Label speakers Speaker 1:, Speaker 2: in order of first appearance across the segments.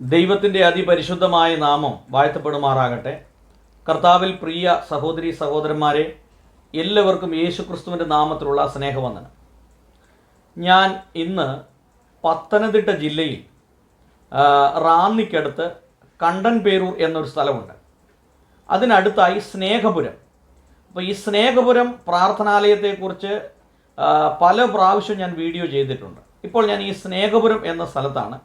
Speaker 1: ദൈവത്തിന്റെ അതിപരിശുദ്ധമായ നാമം വാഴ്ത്തപ്പെടുമാറാകട്ടെ. കർത്താവിൽ പ്രിയ സഹോദരി സഹോദരന്മാരെ എല്ലാവർക്കും യേശുക്രിസ്തുവിന്റെ നാമത്തിലുള്ള സ്നേഹവന്ദനം. ഞാൻ ഇന്ന് പത്തനംതിട്ട ജില്ലയിൽ റാന്നിക്കടുത്ത് കണ്ടൻപേരൂർ എന്നൊരു സ്ഥലമുണ്ട്. അതിനടുത്തായി സ്നേഹപുരം. അപ്പോൾ ഈ സ്നേഹപുരം പ്രാർത്ഥനാലയത്തെക്കുറിച്ച് പല പ്രാവശ്യം ഞാൻ വീഡിയോ ചെയ്തിട്ടുണ്ട്. ഇപ്പോൾ ഞാൻ ഈ സ്നേഹപുരം എന്ന സ്ഥലത്താണ്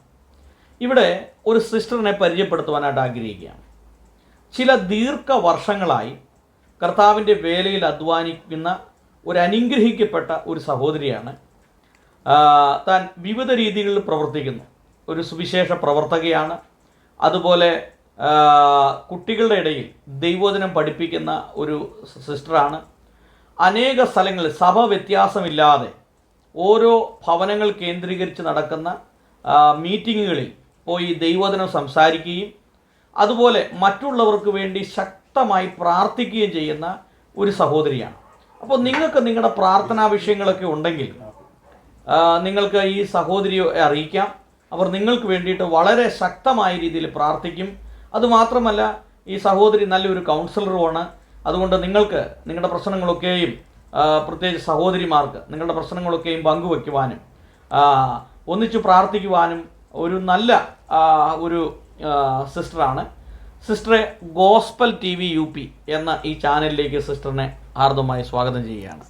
Speaker 1: ഇവിടെ ഒരു സിസ്റ്ററിനെ പരിചയപ്പെടുത്തുവാനായിട്ട് ആഗ്രഹിക്കുകയാണ്. ചില ദീർഘ വർഷങ്ങളായി കർത്താവിന്റെ വേലയിൽ അധ്വാനിക്കുന്ന ഒരു അനുഗ്രഹിക്കപ്പെട്ട ഒരു സഹോദരിയാണ് താൻ വിവിധ രീതികളിൽ പ്രവർത്തിക്കുന്നു. ഒരു സുവിശേഷ പ്രവർത്തകയാണ്. അതുപോലെ കുട്ടികളുടെ ഇടയിൽ ദൈവോധനം പഠിപ്പിക്കുന്ന ഒരു സിസ്റ്ററാണ്. അനേക സ്ഥലങ്ങളിൽ സഭ വ്യത്യാസമില്ലാതെ ഓരോ ഭവനങ്ങൾ കേന്ദ്രീകരിച്ച് നടക്കുന്ന മീറ്റിങ്ങുകളിൽ പോയി ദൈവദിനം സംസാരിക്കുകയും അതുപോലെ മറ്റുള്ളവർക്ക് വേണ്ടി ശക്തമായി പ്രാർത്ഥിക്കുകയും ചെയ്യുന്ന ഒരു സഹോദരിയാണ്. അപ്പോൾ നിങ്ങൾക്ക് നിങ്ങളുടെ പ്രാർത്ഥനാ വിഷയങ്ങളൊക്കെ ഉണ്ടെങ്കിൽ നിങ്ങൾക്ക് ഈ സഹോദരിയെ അറിയിക്കാം. അവർ നിങ്ങൾക്ക് വേണ്ടിയിട്ട് വളരെ ശക്തമായ രീതിയിൽ പ്രാർത്ഥിക്കും. അതുമാത്രമല്ല ഈ സഹോദരി നല്ലൊരു കൗൺസിലറുമാണ്. അതുകൊണ്ട് നിങ്ങൾക്ക് നിങ്ങളുടെ പ്രശ്നങ്ങളൊക്കെയും പ്രത്യേകിച്ച് സഹോദരിമാർക്ക് നിങ്ങളുടെ പ്രശ്നങ്ങളൊക്കെയും പങ്കുവയ്ക്കുവാനും ഒന്നിച്ചു പ്രാർത്ഥിക്കുവാനും ഒരു നല്ല ഒരു സിസ്റ്ററാണ് സിസ്റ്ററെ gospel T V U P എന്ന ഈ ചാനലിലേക്ക് സിസ്റ്ററിനെ ഹാർദമായി സ്വാഗതം ചെയ്യുകയാണ്.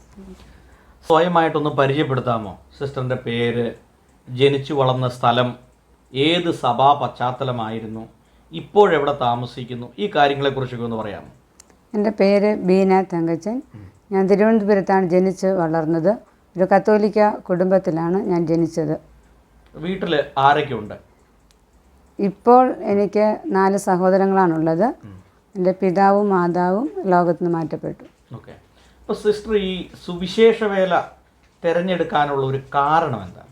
Speaker 1: സ്വയമായിട്ടൊന്ന് പരിചയപ്പെടുത്താമോ? സിസ്റ്ററിന്റെ പേര് ജനിച്ചു വളർന്ന സ്ഥലം ഏത് സഭാ പശ്ചാത്തലമായിരുന്നു ഇപ്പോഴെവിടെ താമസിക്കുന്നു ഈ കാര്യങ്ങളെക്കുറിച്ചൊക്കെ ഒന്ന് പറയാമോ?
Speaker 2: എന്റെ പേര് ബീന തങ്കച്ചൻ. ഞാൻ തിരുവനന്തപുരത്താണ് ജനിച്ച് വളർന്നത്. ഒരു കത്തോലിക്ക കുടുംബത്തിലാണ് ഞാൻ ജനിച്ചത്.
Speaker 1: വീട്ടിൽ ആരൊക്കെ ഉണ്ട്
Speaker 2: ഇപ്പോൾ എനിക്ക് നാല് സഹോദരങ്ങളാണുള്ളത്. എന്റെ പിതാവും മാതാവും ലോകത്ത് നിന്ന് മാറ്റപ്പെട്ടു.
Speaker 1: ഓക്കെ. അപ്പോൾ സിസ്റ്റർ ഈ സുവിശേഷ വേല തിരഞ്ഞെടുക്കാനുള്ള ഒരു കാരണം എന്താണ്?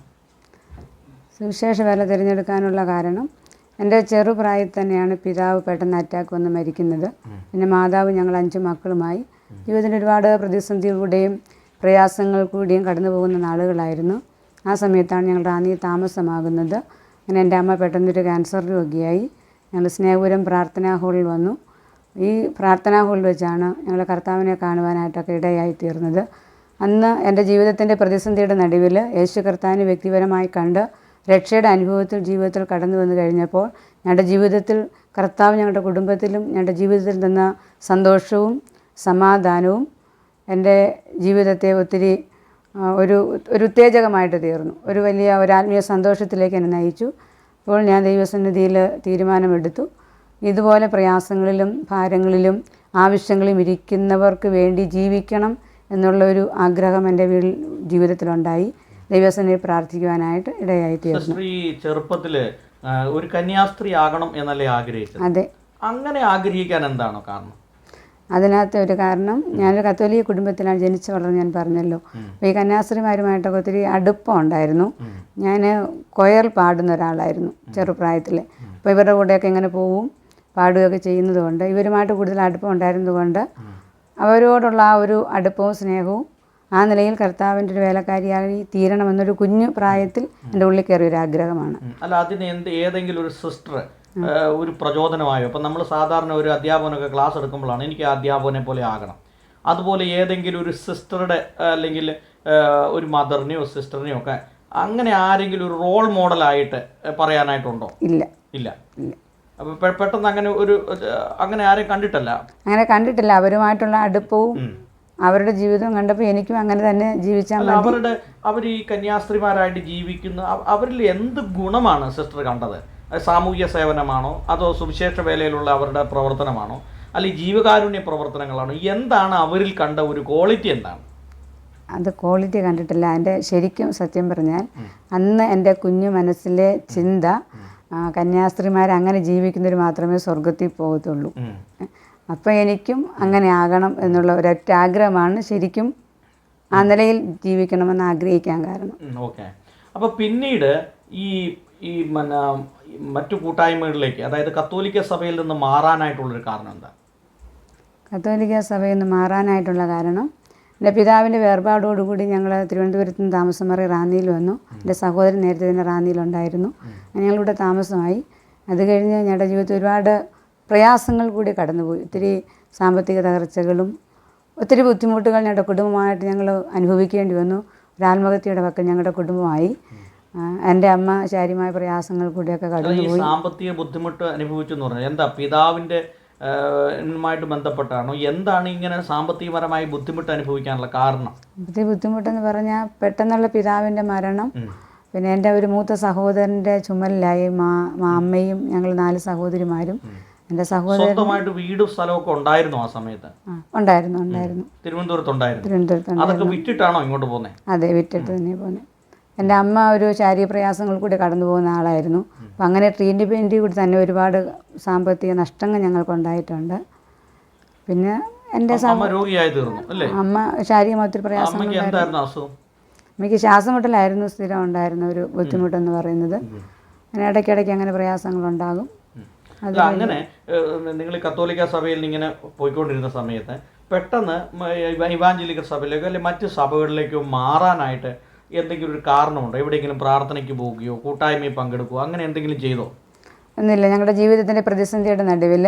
Speaker 2: സുവിശേഷ വേല തിരഞ്ഞെടുക്കാനുള്ള കാരണം എന്റെ ചെറുപ്രായത്തിൽ തന്നെയാണ് പിതാവ് പെട്ടെന്ന് അറ്റാക്ക് വന്ന് മരിക്കുന്നത്. പിന്നെ മാതാവ് ഞങ്ങൾ അഞ്ച് മക്കളുമായി ജീവിതത്തിൽ ഒരുപാട് പ്രതിസന്ധിയിലൂടെയും പ്രയാസങ്ങൾ കൂടിയും കടന്നു പോകുന്ന നാളുകളായിരുന്നു. ആ സമയത്താണ് ഞങ്ങൾ റാന്നിയിൽ താമസമാകുന്നത്. അങ്ങനെ എന്റെ അമ്മ പെട്ടെന്നൊരു ക്യാൻസർ രോഗിയായി. ഞങ്ങൾ സ്നേഹപുരം പ്രാർത്ഥനാ ഹാളിൽ വന്നു. ഈ പ്രാർത്ഥനാ ഹാളിൽ വെച്ചാണ് ഞങ്ങൾ കർത്താവിനെ കാണുവാനായിട്ടൊക്കെ ഇടയായി തീർന്നത്. അന്ന് എന്റെ ജീവിതത്തിന്റെ പ്രതിസന്ധിയുടെ നടുവിൽ യേശു കർത്താവിനെ വ്യക്തിപരമായി കണ്ട് രക്ഷയുടെ അനുഭവത്തിൽ ജീവിതത്തിൽ കടന്നു വന്നു കഴിഞ്ഞപ്പോൾ ഞങ്ങളുടെ ജീവിതത്തിൽ കർത്താവ് ഞങ്ങളുടെ കുടുംബത്തിലും ഞങ്ങളുടെ ജീവിതത്തിൽ തന്ന സന്തോഷവും സമാധാനവും എന്റെ ജീവിതത്തെ ഒത്തിരി ഒരു ഒരു ഉത്തേജകമായിട്ട് തീർന്നു. ഒരു വലിയ ഒരു ആത്മീയ സന്തോഷത്തിലേക്ക് എന്നെ നയിച്ചു. അപ്പോൾ ഞാൻ ദൈവസന്നിധിയിൽ തീരുമാനമെടുത്തു. ഇതുപോലെ പ്രയാസങ്ങളിലും ഭാരങ്ങളിലും ആവശ്യങ്ങളിലും ഇരിക്കുന്നവർക്ക് വേണ്ടി ജീവിക്കണം എന്നുള്ള ഒരു ആഗ്രഹം എന്റെ വീട്ടിൽ ജീവിതത്തിലുണ്ടായി. ദൈവസന്നിധി പ്രാർത്ഥിക്കുവാനായിട്ട് ഇടയായി തീർന്നു
Speaker 1: ഈ ചെറുപ്പത്തിൽ ഒരു കന്യാസ്ത്രീ ആകണം എന്നല്ലേ ആഗ്രഹിച്ചത്?
Speaker 2: അതെ.
Speaker 1: അങ്ങനെ ആഗ്രഹിക്കാൻ എന്താണോ കാരണം?
Speaker 2: അതിനകത്ത് ഒരു കാരണം ഞാനൊരു കത്തോലിക കുടുംബത്തിലാണ് ജനിച്ചു വളർന്ന് ഞാൻ പറഞ്ഞല്ലോ. അപ്പോൾ ഈ കന്യാസ്ത്രീമാരുമായിട്ടൊക്കെ ഒത്തിരി അടുപ്പം ഉണ്ടായിരുന്നു ഞാൻ കൊയർ പാടുന്ന ഒരാളായിരുന്നു ചെറുപ്രായത്തിൽ അപ്പോൾ ഇവരുടെ കൂടെയൊക്കെ ഇങ്ങനെ പോവും പാടുകയൊക്കെ ചെയ്യുന്നത് കൊണ്ട് ഇവരുമായിട്ട് കൂടുതൽ അടുപ്പം ഉണ്ടായിരുന്നതുകൊണ്ട് അവരോടുള്ള ആ ഒരു അടുപ്പവും സ്നേഹവും ആ നിലയിൽ കർത്താവിന്റെ ഒരു വേലക്കാരിയായി തീരണമെന്നൊരു കുഞ്ഞു പ്രായത്തിൽ എന്റെ ഉള്ളിൽ കയറിയ ഒരു ആഗ്രഹമാണ്.
Speaker 1: അല്ല അതിന് എന്ത് ഏതെങ്കിലും ഒരു സിസ്റ്റർ ഒരു പ്രചോദനമായോ? ഇപ്പം നമ്മൾ സാധാരണ ഒരു അധ്യാപകനൊക്കെ ക്ലാസ് എടുക്കുമ്പോഴാണ് എനിക്ക് ആ അധ്യാപകനെ പോലെ ആകണം. അതുപോലെ ഏതെങ്കിലും ഒരു സിസ്റ്ററുടെ അല്ലെങ്കിൽ ഒരു മദറിനെയോ സിസ്റ്ററിനെയോ ഒക്കെ അങ്ങനെ ആരെങ്കിലും ഒരു റോൾ മോഡലായിട്ട് പറയാനായിട്ടുണ്ടോ?
Speaker 2: ഇല്ല.
Speaker 1: ഇല്ല. അപ്പോൾ പെട്ടെന്ന് അങ്ങനെ ഒരു അങ്ങനെ ആരെയും കണ്ടിട്ടല്ല?
Speaker 2: അങ്ങനെ കണ്ടിട്ടില്ല. അവരുമായിട്ടുള്ള അടുപ്പവും അവരുടെ ജീവിതം കണ്ടപ്പോൾ എനിക്കും അങ്ങനെ തന്നെ ജീവിച്ചാൽ
Speaker 1: അവരുടെ അവർ ഈ കന്യാസ്ത്രീമാരായിട്ട് ജീവിക്കുന്ന അവരിൽ എന്ത് ഗുണമാണ് സിസ്റ്റർ കണ്ടത്? സാമൂഹ്യ സേവനമാണോ? അതോ സുവിശേഷ വേലയിലുള്ള അവരുടെ പ്രവർത്തനമാണോ? അല്ലെങ്കിൽ ജീവകാരുണ്യ പ്രവർത്തനങ്ങളാണോ? എന്താണ് അവരിൽ കണ്ട ഒരു ക്വാളിറ്റി എന്താണ്?
Speaker 2: അത് ക്വാളിറ്റി കണ്ടിട്ടില്ല. എന്റെ ശരിക്കും സത്യം പറഞ്ഞാൽ അന്ന് എന്റെ കുഞ്ഞു മനസ്സിലെ ചിന്ത കന്യാസ്ത്രീമാർ അങ്ങനെ ജീവിക്കുന്നവർ മാത്രമേ സ്വർഗത്തിൽ പോകത്തുള്ളൂ.
Speaker 1: അപ്പം
Speaker 2: അപ്പോൾ എനിക്കും അങ്ങനെ ആകണം എന്നുള്ള ഒരൊറ്റ ആഗ്രഹമാണ് ശരിക്കും ആ നിലയിൽ ജീവിക്കണമെന്ന് ആഗ്രഹിക്കാൻ കാരണം.
Speaker 1: ഓക്കെ അപ്പോൾ പിന്നീട് ഈ ഈ മറ്റു കൂട്ടായ്മകളിലേക്ക് അതായത് കത്തോലിക്ക സഭയിൽ നിന്ന് മാറാനായിട്ടുള്ളൊരു കാരണം എന്താ?
Speaker 2: കത്തോലിക്ക സഭയിൽ നിന്ന് മാറാനായിട്ടുള്ള കാരണം എന്റെ പിതാവിന്റെ വേർപാടോടുകൂടി ഞങ്ങൾ തിരുവനന്തപുരത്ത് നിന്ന് താമസം മാറി റാന്നിയിൽ വന്നു. എന്റെ സഹോദരൻ നേരത്തെ തന്നെ റാന്നിയിലുണ്ടായിരുന്നു ഞങ്ങളിവിടെ താമസമായി. അത് കഴിഞ്ഞ് ഞങ്ങളുടെ ജീവിതത്തിൽ ഒരുപാട് പ്രയാസങ്ങൾ കൂടി കടന്നുപോയി. ഒത്തിരി സാമ്പത്തിക തകർച്ചകളും ഒത്തിരി ബുദ്ധിമുട്ടുകൾ ഞങ്ങളുടെ കുടുംബമായിട്ട് ഞങ്ങൾ അനുഭവിക്കേണ്ടി വന്നു. ഒരു ആത്മഹത്യയുടെ പക്കം ഞങ്ങളുടെ കുടുംബമായി. എന്റെ അമ്മ ശാരീരമായ പ്രയാസങ്ങൾ കൂടിയൊക്കെ കടന്നു
Speaker 1: ഈ സാമ്പത്തിക ബുദ്ധിമുട്ട് അനുഭവിച്ചു എന്ന് പറഞ്ഞാൽ എന്താ പിതാവിന്റെ ുമായിട്ട് ബന്ധപ്പെട്ടാണോ? എന്താണ് ഇങ്ങനെ സാമ്പത്തികപരമായി ബുദ്ധിമുട്ട് അനുഭവിക്കാനുള്ള കാരണം?
Speaker 2: സാമ്പത്തിക ബുദ്ധിമുട്ടെന്ന് പറഞ്ഞാൽ പെട്ടെന്നുള്ള പിതാവിന്റെ മരണം പിന്നെ എന്റെ ഒരു മൂത്ത സഹോദരന്റെ ചുമലിലായി മാ അമ്മയും ഞങ്ങൾ നാല് സഹോദരിമാരും. എന്റെ സഹോദരൻ
Speaker 1: വീടും സ്ഥലമൊക്കെ ഉണ്ടായിരുന്നു ആ സമയത്ത്?
Speaker 2: ഉണ്ടായിരുന്നു ഉണ്ടായിരുന്നു.
Speaker 1: തിരുവനന്തപുരത്ത് ഉണ്ടായിരുന്നു
Speaker 2: തിരുവനന്തപുരത്ത്
Speaker 1: അതൊക്കെ വിറ്റിട്ടാണോ ഇങ്ങോട്ട് പോകുന്നത്
Speaker 2: അതെ വിറ്റിട്ട് തന്നെ പോകുന്നത് എന്റെ അമ്മ ഒരു ശാരീരിക പ്രയാസങ്ങൾ കൂടി കടന്നു പോകുന്ന ആളായിരുന്നു. അപ്പം അങ്ങനെ ട്രീറ്റ്മെന്റ് കൂടി തന്നെ ഒരുപാട് സാമ്പത്തിക നഷ്ടങ്ങൾ ഞങ്ങൾക്കുണ്ടായിട്ടുണ്ട്. പിന്നെ എന്റെ
Speaker 1: അമ്മ
Speaker 2: ശാരീരികമായ ഒത്തിരി
Speaker 1: അസുഖം
Speaker 2: എനിക്ക് ശ്വാസം മുട്ടലായിരുന്നു സ്ഥിരം ഉണ്ടായിരുന്ന ഒരു ബുദ്ധിമുട്ടെന്ന് പറയുന്നത്. അങ്ങനെ ഇടയ്ക്കിടയ്ക്ക് അങ്ങനെ പ്രയാസങ്ങളുണ്ടാകും.
Speaker 1: അങ്ങനെ നിങ്ങൾ കത്തോലിക്ക സഭയിൽ ഇങ്ങനെ പോയിക്കൊണ്ടിരുന്ന സമയത്ത് പെട്ടെന്ന് മ- ഇവ- ഇവാഞ്ചലിക്കൽ സഭയിലേക്കോ അല്ലെങ്കിൽ മറ്റ് സഭകളിലേക്കോ മാറാനായിട്ട് എന്തെങ്കിലും ഒരു കാരണമുണ്ടോ? എവിടെയെങ്കിലും പ്രാർത്ഥനയ്ക്ക് പോവുകയോ കൂട്ടായ്മയിൽ പങ്കെടുക്കുകയോ അങ്ങനെ എന്തെങ്കിലും ചെയ്തോ?
Speaker 2: ഒന്നുമില്ല. ഞങ്ങളുടെ ജീവിതത്തിന്റെ പ്രതിസന്ധിയുടെ നടുവിൽ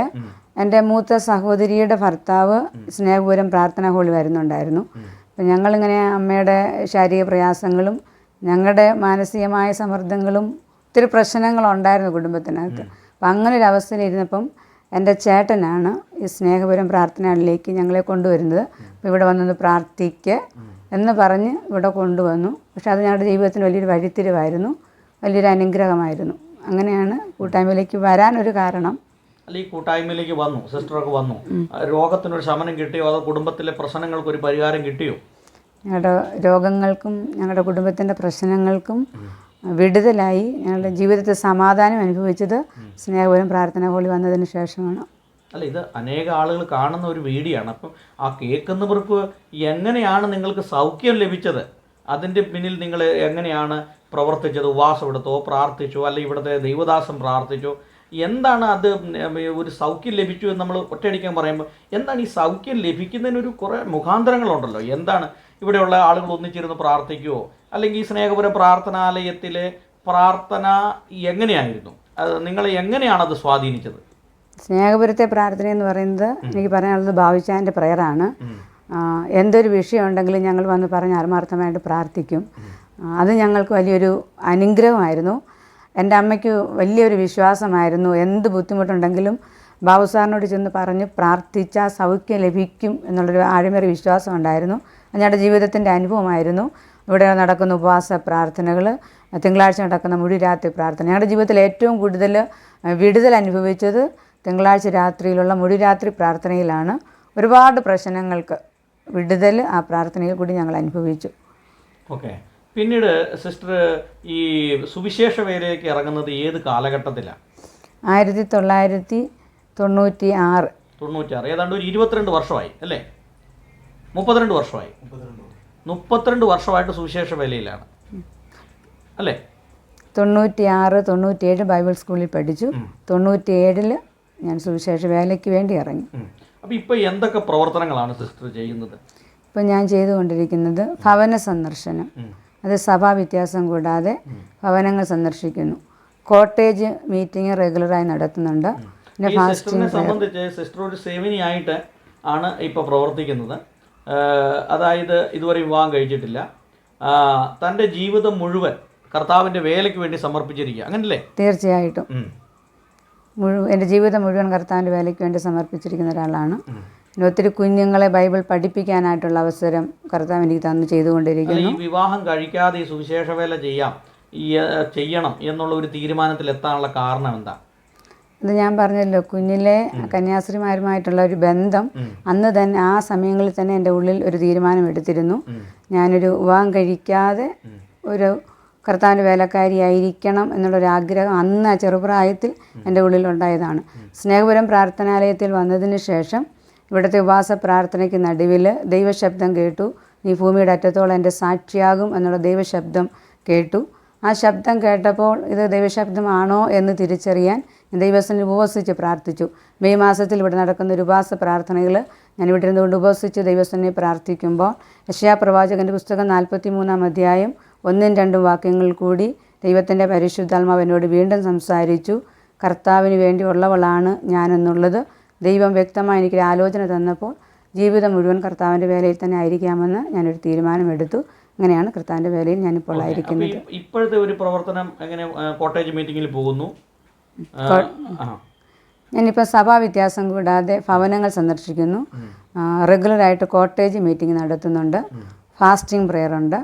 Speaker 2: എന്റെ മൂത്ത സഹോദരിയുടെ ഭർത്താവ് സ്നേഹപൂരം പ്രാർത്ഥനാ ഹോളി വരുന്നുണ്ടായിരുന്നു. അപ്പം ഞങ്ങളിങ്ങനെ അമ്മയുടെ ശാരീരിക പ്രയാസങ്ങളും ഞങ്ങളുടെ മാനസികമായ സമ്മർദ്ദങ്ങളും ഒത്തിരി പ്രശ്നങ്ങളുണ്ടായിരുന്നു കുടുംബത്തിനകത്ത്. അപ്പം അങ്ങനെ ഒരു അവസ്ഥയിലിരുന്നപ്പം എന്റെ ചേട്ടനാണ് ഈ സ്നേഹപുരം പ്രാർത്ഥനകളിലേക്ക് ഞങ്ങളെ കൊണ്ടുവരുന്നത്. അപ്പോൾ ഇവിടെ വന്നൊന്ന് പ്രാർത്ഥിക്ക്. എന്ന് പറഞ്ഞ് ഇവിടെ കൊണ്ടുവന്നു. പക്ഷെ അത് ഞങ്ങളുടെ ജീവിതത്തിന് വലിയൊരു വഴിത്തിരിവായിരുന്നു. വലിയൊരു അനുഗ്രഹമായിരുന്നു. അങ്ങനെയാണ് കൂട്ടായ്മയിലേക്ക് വരാനൊരു കാരണം.
Speaker 1: അല്ല ഈ കൂട്ടായ്മയിലേക്ക് വന്നു സിസ്റ്ററൊക്കെ വന്നു. രോഗത്തിനൊരു ശമനം കിട്ടിയോ? അതോ കുടുംബത്തിലെ പ്രശ്നങ്ങൾക്ക് ഒരു പരിഹാരം കിട്ടിയോ?
Speaker 2: ഞങ്ങളുടെ രോഗങ്ങൾക്കും ഞങ്ങളുടെ കുടുംബത്തിന്റെ പ്രശ്നങ്ങൾക്കും വിടുതലായി ഞങ്ങളുടെ ജീവിതത്തെ സമാധാനം അനുഭവിച്ചത് സ്നേഹപൂരം പ്രാർത്ഥന ഹോളി വന്നതിന് ശേഷമാണ്.
Speaker 1: അല്ല ഇത് അനേക ആളുകൾ കാണുന്ന ഒരു വീഡിയോ ആണ് അപ്പം ആ കേൾക്കുന്നവർക്ക് എങ്ങനെയാണ് നിങ്ങൾക്ക് സൗഖ്യം ലഭിച്ചത്? അതിന്റെ പിന്നിൽ നിങ്ങൾ എങ്ങനെയാണ് പ്രവർത്തിച്ചത്? ഉപവാസം എടുത്തോ പ്രാർത്ഥിച്ചോ അല്ലെങ്കിൽ ഇവിടുത്തെ ദൈവദാസം പ്രാർത്ഥിച്ചോ? എന്താണ് അത് ഒരു സൗഖ്യം ലഭിച്ചു എന്ന് നമ്മൾ ഒറ്റയടിക്കാൻ പറയുമ്പോൾ എന്താണ് ഈ സൗഖ്യം ലഭിക്കുന്നതിനൊരു കുറേ മുഖാന്തരങ്ങളുണ്ടല്ലോ. എന്താണ് ഇവിടെയുള്ള ആളുകൾ ഒന്നിച്ചിരുന്ന് പ്രാർത്ഥിക്കുവോ? അല്ലെങ്കിൽ ഈ സ്നേഹപുരം പ്രാർത്ഥനാലയത്തിലെ പ്രാർത്ഥന എങ്ങനെയായിരുന്നു? അത് നിങ്ങളെ എങ്ങനെയാണ് അത് സ്വാധീനിച്ചത്?
Speaker 2: സ്നേഹപുരത്തെ പ്രാർത്ഥന എന്ന് പറയുന്നത് എനിക്ക് പറയാനുള്ളത് ഭാവിച്ചാന്റെ പ്രയറാണ്. എന്തൊരു വിഷയം ഉണ്ടെങ്കിലും ഞങ്ങൾ വന്ന് പറഞ്ഞ് ആത്മാർത്ഥമായിട്ട് പ്രാർത്ഥിക്കും. അത് ഞങ്ങൾക്ക് വലിയൊരു അനുഗ്രഹമായിരുന്നു. എന്റെ അമ്മയ്ക്ക് വലിയൊരു വിശ്വാസമായിരുന്നു. എന്ത് ബുദ്ധിമുട്ടുണ്ടെങ്കിലും ബാബു സാറിനോട് ചെന്ന് പറഞ്ഞ് പ്രാർത്ഥിച്ചാൽ സൗഖ്യം ലഭിക്കും എന്നുള്ളൊരു ആഴമേറിയ വിശ്വാസം ഉണ്ടായിരുന്നു. അത് ഞങ്ങളുടെ ജീവിതത്തിന്റെ അനുഭവമായിരുന്നു. ഇവിടെ നടക്കുന്ന ഉപവാസ പ്രാർത്ഥനകൾ തിങ്കളാഴ്ച നടക്കുന്ന മുഴി രാത്രി പ്രാർത്ഥന. ഞങ്ങളുടെ ജീവിതത്തിൽ ഏറ്റവും കൂടുതൽ വിടുതൽ അനുഭവിച്ചത് തിങ്കളാഴ്ച രാത്രിയിലുള്ള മുഴി രാത്രി പ്രാർത്ഥനയിലാണ് ഒരുപാട് പ്രശ്നങ്ങൾക്ക് വിടുതൽ ആ പ്രാർത്ഥനയിൽ കൂടി ഞങ്ങൾ അനുഭവിച്ചു.
Speaker 1: ഓക്കെ. പിന്നീട് സിസ്റ്റർ ഈ സുവിശേഷ വേലയിലേക്ക് ഇറങ്ങുന്നത് ഏത് കാലഘട്ടത്തിലാണ്
Speaker 2: ആയിരത്തി തൊള്ളായിരത്തി തൊണ്ണൂറ്റി ആറ്
Speaker 1: തൊണ്ണൂറ്റി ആറ് ഏതാണ്ട് ഒരു ഇരുപത്തിരണ്ട് വർഷമായി അല്ലേ? മുപ്പത്തിരണ്ട് വർഷമായി. മുപ്പത്തിരണ്ട് വർഷമായിട്ട് സുവിശേഷ വേലയിലാണ്. അല്ലേ?
Speaker 2: തൊണ്ണൂറ്റി ആറ് തൊണ്ണൂറ്റി ഏഴ് ബൈബിൾ സ്കൂളിൽ പഠിച്ചു. തൊണ്ണൂറ്റിയേഴിൽ ഞാൻ സുവിശേഷ വേലയ്ക്ക് വേണ്ടി ഇറങ്ങി.
Speaker 1: അപ്പോൾ ഇപ്പോൾ എന്തൊക്കെ പ്രവർത്തനങ്ങളാണ് സിസ്റ്റർ ചെയ്യുന്നത്?
Speaker 2: ഇപ്പോൾ ഞാൻ ചെയ്തുകൊണ്ടിരിക്കുന്നത് ഭവന സന്ദർശനം. അത് സഭാ വ്യത്യാസം കൂടാതെ ഭവനങ്ങൾ സന്ദർശിക്കുന്നു. കോട്ടേജ് മീറ്റിംഗ് റെഗുലറായി നടത്തുന്നുണ്ട്. പിന്നെ
Speaker 1: സംബന്ധിച്ച് സിസ്റ്റർ ഒരു സേവനിയായിട്ട് ആണ് ഇപ്പോൾ പ്രവർത്തിക്കുന്നത്. അതായത് ഇതുവരെ വിവാഹം കഴിച്ചിട്ടില്ല. തന്റെ ജീവിതം മുഴുവൻ കർത്താവിന്റെ വേലയ്ക്ക് വേണ്ടി സമർപ്പിച്ചിരിക്കുക. അങ്ങനല്ലേ?
Speaker 2: തീർച്ചയായിട്ടും. മുഴുവൻ എന്റെ ജീവിതം മുഴുവൻ കർത്താവിന്റെ വേലയ്ക്ക് വേണ്ടി സമർപ്പിച്ചിരിക്കുന്ന ഒരാളാണ്. പിന്നെ ഒത്തിരി കുഞ്ഞുങ്ങളെ ബൈബിൾ പഠിപ്പിക്കാനായിട്ടുള്ള അവസരം കർത്താവ് എനിക്ക് തന്നു ചെയ്തുകൊണ്ടിരിക്കുന്നു.
Speaker 1: വിവാഹം കഴിക്കാതെ ഈ സുവിശേഷ വേല ചെയ്യാം ചെയ്യണം എന്നുള്ള ഒരു തീരുമാനത്തിൽ എത്താനുള്ള കാരണം എന്താ?
Speaker 2: അത് ഞാൻ പറഞ്ഞല്ലോ കുഞ്ഞിലെ കന്യാസ്ത്രീമാരുമായിട്ടുള്ള ഒരു ബന്ധം അന്ന് തന്നെ ആ സമയങ്ങളിൽ തന്നെ എന്റെ ഉള്ളിൽ ഒരു തീരുമാനം എടുത്തിരുന്നു. ഞാനൊരു വിവാഹം കഴിക്കാതെ ഒരു കർത്താവിന്റെ വേലക്കാരിയായിരിക്കണം എന്നുള്ളൊരാഗ്രഹം അന്ന് ആ ചെറുപ്രായത്തിൽ എന്റെ ഉള്ളിലുണ്ടായതാണ്. സ്നേഹപുരം പ്രാർത്ഥനാലയത്തിൽ വന്നതിന് ശേഷം ഇവിടുത്തെ ഉപവാസ പ്രാർത്ഥനയ്ക്ക് നടുവിൽ ദൈവശബ്ദം കേട്ടു. നീ ഭൂമിയുടെ അറ്റത്തോളം എന്റെ സാക്ഷിയാകും എന്നുള്ള ദൈവശബ്ദം കേട്ടു. ആ ശബ്ദം കേട്ടപ്പോൾ ഇത് ദൈവശബ്ദമാണോ എന്ന് തിരിച്ചറിയാൻ ഞാൻ ദൈവസ്ഥനിൽ ഉപവസിച്ച് പ്രാർത്ഥിച്ചു. മെയ് മാസത്തിൽ ഇവിടെ നടക്കുന്ന ഒരു ഉപവാസ പ്രാർത്ഥനകൾ ഞാൻ ഇവിടെ ഇരുന്നുകൊണ്ട് ഉപവസിച്ച് ദൈവസ്ഥനെ പ്രാർത്ഥിക്കുമ്പോൾ യശയാ പ്രവാചകന്റെ പുസ്തകം നാൽപ്പത്തി മൂന്നാം അധ്യായം ഒന്നും രണ്ടും വാക്യങ്ങൾ കൂടി ദൈവത്തിന്റെ പരിശുദ്ധാത്മാവ് എന്നോട് വീണ്ടും സംസാരിച്ചു. കർത്താവിന് വേണ്ടി ഉള്ളവളാണ് ഞാനെന്നുള്ളത്. ദൈവം വ്യക്തമായി എനിക്കൊരു ആലോചന തന്നപ്പോൾ ജീവിതം മുഴുവൻ കർത്താവിന്റെ വേലയിൽ തന്നെ ആയിരിക്കാമെന്ന് ഞാനൊരു തീരുമാനമെടുത്തു. അങ്ങനെയാണ് കർത്താവിന്റെ വേലയിൽ ഞാനിപ്പോൾ ആയിരിക്കുന്നത്.
Speaker 1: ഇപ്പോഴത്തെ ഒരു പ്രവർത്തനം എങ്ങനെ കോട്ടേജ് മീറ്റിങ്ങിൽ പോകുന്നു.
Speaker 2: ഞാനിപ്പോൾ സഭാ വ്യത്യാസം കൂടാതെ ഭവനങ്ങൾ സന്ദർശിക്കുന്നു. റെഗുലറായിട്ട് കോട്ടേജ് മീറ്റിംഗ് നടത്തുന്നുണ്ട്. ഫാസ്റ്റിംഗ് പ്രെയർ ഉണ്ട്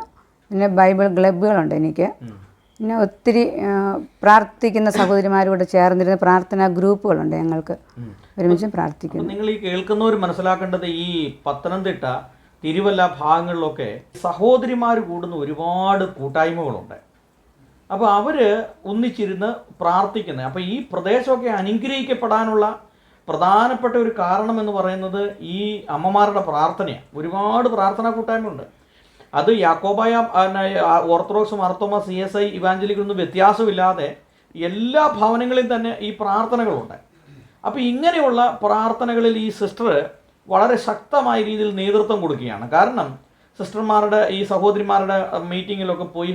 Speaker 2: പിന്നെ ബൈബിൾ ക്ലബ്ബുകളുണ്ട് എനിക്ക്. പിന്നെ ഒത്തിരി പ്രാർത്ഥിക്കുന്ന സഹോദരിമാരോട് ചേർന്നിരുന്ന പ്രാർത്ഥനാ ഗ്രൂപ്പുകളുണ്ട് ഞങ്ങൾക്ക്. ഒരുമിച്ച് പ്രാർത്ഥിക്കുന്നു.
Speaker 1: നിങ്ങൾ ഈ കേൾക്കുന്നവർ മനസ്സിലാക്കേണ്ടത് ഈ പത്തനംതിട്ട തിരുവല്ല ഭാഗങ്ങളിലൊക്കെ സഹോദരിമാർ കൂടുന്ന ഒരുപാട് കൂട്ടായ്മകളുണ്ട്. അപ്പോൾ അവർ ഒന്നിച്ചിരുന്ന് പ്രാർത്ഥിക്കുന്നത് അപ്പോൾ ഈ പ്രദേശമൊക്കെ അനുഗ്രഹിക്കപ്പെടാനുള്ള പ്രധാനപ്പെട്ട ഒരു കാരണം എന്ന് പറയുന്നത് ഈ അമ്മമാരുടെ പ്രാർത്ഥനയാണ് ഒരുപാട് പ്രാർത്ഥനാ കൂട്ടായ്മയുണ്ട് അത് Yakobaya Orthodox Marthoma C S I ഇവാഞ്ചലിക്കൊന്നും വ്യത്യാസമില്ലാതെ എല്ലാ ഭവനങ്ങളിലും തന്നെ ഈ പ്രാർത്ഥനകളുണ്ട്. അപ്പോൾ ഇങ്ങനെയുള്ള പ്രാർത്ഥനകളിൽ ഈ സിസ്റ്റർ വളരെ ശക്തമായ രീതിയിൽ നേതൃത്വം കൊടുക്കുകയാണ്. കാരണം സിസ്റ്റർമാരുടെ ഈ സഹോദരിമാരുടെ മീറ്റിങ്ങിലൊക്കെ പോയി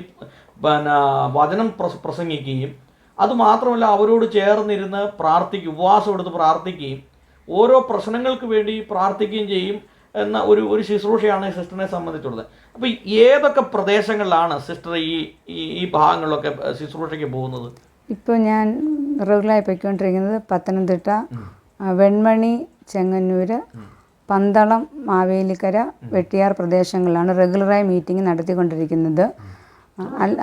Speaker 1: പിന്നെ വചനം പ്രസ പ്രസംഗിക്കുകയും അതുമാത്രമല്ല അവരോട് ചേർന്നിരുന്ന് പ്രാർത്ഥിക്കും ഉപവാസം എടുത്ത് പ്രാർത്ഥിക്കുകയും ഓരോ പ്രശ്നങ്ങൾക്ക് വേണ്ടി പ്രാർത്ഥിക്കുകയും ചെയ്യും. എന്ന ഒരു ഒരു ശുശ്രൂഷയാണ് സിസ്റ്ററിനെ സംബന്ധിച്ചുള്ളത്. അപ്പോൾ ഏതൊക്കെ പ്രദേശങ്ങളിലാണ് സിസ്റ്റർ ഈ ഈ- ഈ ഭാഗങ്ങളിലൊക്കെ ശുശ്രൂഷയ്ക്ക് പോകുന്നത്?
Speaker 2: ഇപ്പോൾ ഞാൻ റെഗുലറായി പോയിക്കൊണ്ടിരിക്കുന്നത് പത്തനംതിട്ട വെൺമണി ചെങ്ങന്നൂര് പന്തളം മാവേലിക്കര വെട്ടിയാർ പ്രദേശങ്ങളിലാണ് റെഗുലറായി മീറ്റിംഗ് നടത്തിക്കൊണ്ടിരിക്കുന്നത്.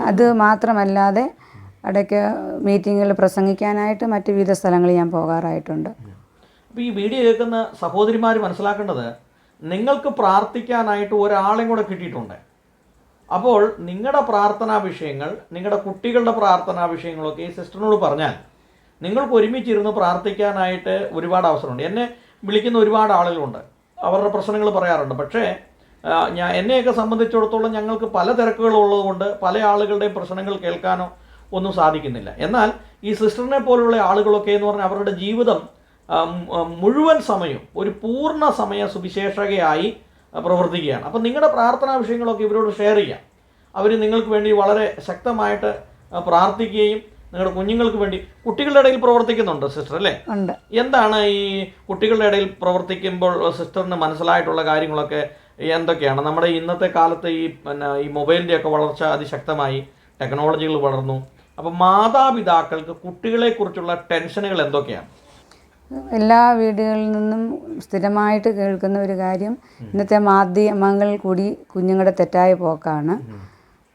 Speaker 2: അത് മാത്രമല്ലാതെ ഇടയ്ക്ക് മീറ്റിങ്ങിൽ പ്രസംഗിക്കാനായിട്ട് മറ്റു വിവിധ സ്ഥലങ്ങളിൽ ഞാൻ പോകാറായിട്ടുണ്ട്.
Speaker 1: അപ്പോൾ ഈ വീഡിയോ കേൾക്കുന്ന സഹോദരിമാർ മനസ്സിലാക്കേണ്ടത് നിങ്ങൾക്ക് പ്രാർത്ഥിക്കാനായിട്ട് ഒരാളെയും കൂടെ കിട്ടിയിട്ടുണ്ട്. അപ്പോൾ നിങ്ങളുടെ പ്രാർത്ഥനാ വിഷയങ്ങൾ നിങ്ങളുടെ കുട്ടികളുടെ പ്രാർത്ഥനാ വിഷയങ്ങളൊക്കെ ഈ സിസ്റ്ററിനോട് പറഞ്ഞാൽ നിങ്ങൾക്ക് ഒരുമിച്ചിരുന്ന് പ്രാർത്ഥിക്കാനായിട്ട് ഒരുപാട് അവസരമുണ്ട്. എന്നെ വിളിക്കുന്ന ഒരുപാട് ആളുകളുണ്ട്. അവരുടെ പ്രശ്നങ്ങൾ പറയാറുണ്ട്. പക്ഷേ ഞാൻ എന്നെയൊക്കെ സംബന്ധിച്ചിടത്തോളം ഞങ്ങൾക്ക് പല തിരക്കുകളുള്ളതുകൊണ്ട് പല ആളുകളുടെയും പ്രശ്നങ്ങൾ കേൾക്കാനോ ഒന്നും സാധിക്കുന്നില്ല. എന്നാൽ ഈ സിസ്റ്ററിനെ പോലുള്ള ആളുകളൊക്കെ എന്ന് പറഞ്ഞാൽ അവരുടെ ജീവിതം മുഴുവൻ സമയവും ഒരു പൂർണ സമയ സുവിശേഷകയായി പ്രവർത്തിക്കുകയാണ്. അപ്പം നിങ്ങളുടെ പ്രാർത്ഥനാ വിഷയങ്ങളൊക്കെ ഇവരോട് ഷെയർ ചെയ്യാം. അവർ നിങ്ങൾക്ക് വേണ്ടി വളരെ ശക്തമായിട്ട് പ്രാർത്ഥിക്കുകയും നിങ്ങളുടെ കുഞ്ഞുങ്ങൾക്ക് വേണ്ടി കുട്ടികളുടെ ഇടയിൽ പ്രവർത്തിക്കുന്നുണ്ട് സിസ്റ്റർ അല്ലേ?
Speaker 2: ഉണ്ട്.
Speaker 1: എന്താണ് ഈ കുട്ടികളുടെ ഇടയിൽ പ്രവർത്തിക്കുമ്പോൾ സിസ്റ്ററിന് മനസ്സിലായിട്ടുള്ള കാര്യങ്ങളൊക്കെ എന്തൊക്കെയാണ്? നമ്മുടെ ഇന്നത്തെ കാലത്ത് ഈ പിന്നെ ഈ മൊബൈലിന്റെ ഒക്കെ വളർച്ച അതിശക്തമായി ടെക്നോളജികൾ വളർന്നു. അപ്പം മാതാപിതാക്കൾക്ക് കുട്ടികളെക്കുറിച്ചുള്ള ടെൻഷനുകൾ എന്തൊക്കെയാണ്?
Speaker 2: എല്ലാ വീടുകളിൽ നിന്നും സ്ഥിരമായിട്ട് കേൾക്കുന്ന ഒരു കാര്യം ഇന്നത്തെ മാധ്യമങ്ങൾ കൂടി കുഞ്ഞുങ്ങളുടെ തെറ്റായ പോക്കാണ്.